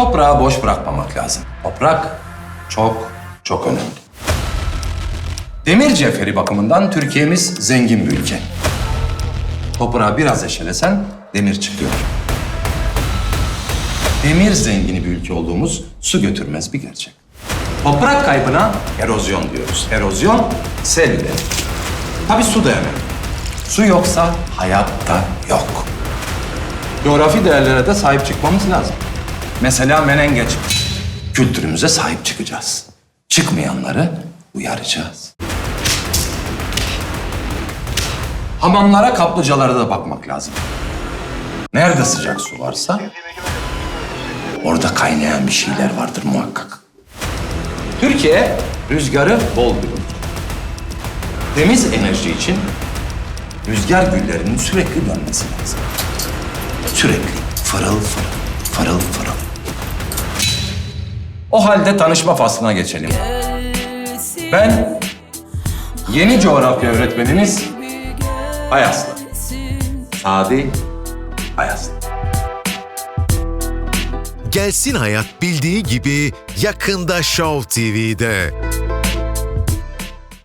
Toprağı boş bırakmamak lazım. Toprak çok çok önemli. Demir cevheri bakımından Türkiye'miz zengin bir ülke. Toprağı biraz eşelesen demir çıkıyor. Demir zengini bir ülke olduğumuz su götürmez bir gerçek. Toprak kaybına erozyon diyoruz. Erozyon sel bile. Tabii su da önemli. Su yoksa hayat da yok. Coğrafi değerlere de sahip çıkmamız lazım. Mesela menengeç. Kültürümüze sahip çıkacağız. Çıkmayanları uyaracağız. Hamamlara, kaplıcalara da bakmak lazım. Nerede sıcak su varsa orada kaynayan bir şeyler vardır muhakkak. Türkiye rüzgarı bol ülke. Temiz enerji için rüzgar güllerinin sürekli dönmesi lazım. Sürekli fırıl fırıl, fırıl fırıl. O halde tanışma faslına geçelim. Ben yeni coğrafya öğretmeniniz Ayaslı. Sadi Ayaslı. Gelsin Hayat bildiği gibi yakında Show TV'de.